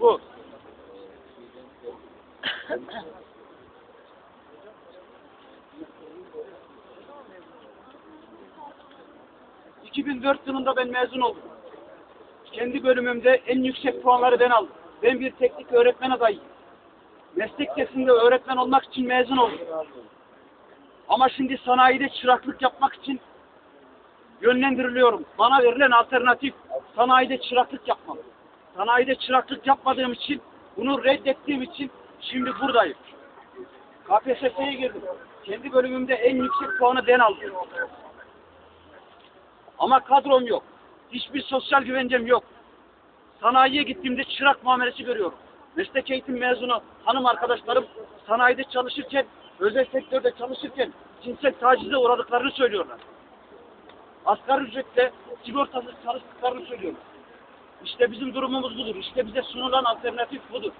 Bu. ...2004 yılında ben mezun oldum. Kendi bölümümde en yüksek puanları ben aldım. Ben bir teknik öğretmen adayıyım. Meslek sesinde öğretmen olmak için mezun oldum. Ama şimdi sanayide çıraklık yapmak için yönlendiriliyorum. Bana verilen alternatif sanayide çıraklık yapmam. Sanayide çıraklık yapmadığım için, bunu reddettiğim için şimdi buradayım. KPSS'ye girdim. Kendi bölümümde en yüksek puanı ben aldım. Ama kadrom yok. Hiçbir sosyal güvencem yok. Sanayiye gittiğimde çırak muamelesi görüyorum. Meslek eğitim mezunu hanım arkadaşlarım sanayide çalışırken, özel sektörde çalışırken cinsel tacize uğradıklarını söylüyorlar. Asgari ücretle sigortasız çalıştıklarını söylüyorlar. İşte bizim durumumuz budur. İşte bize sunulan alternatif budur.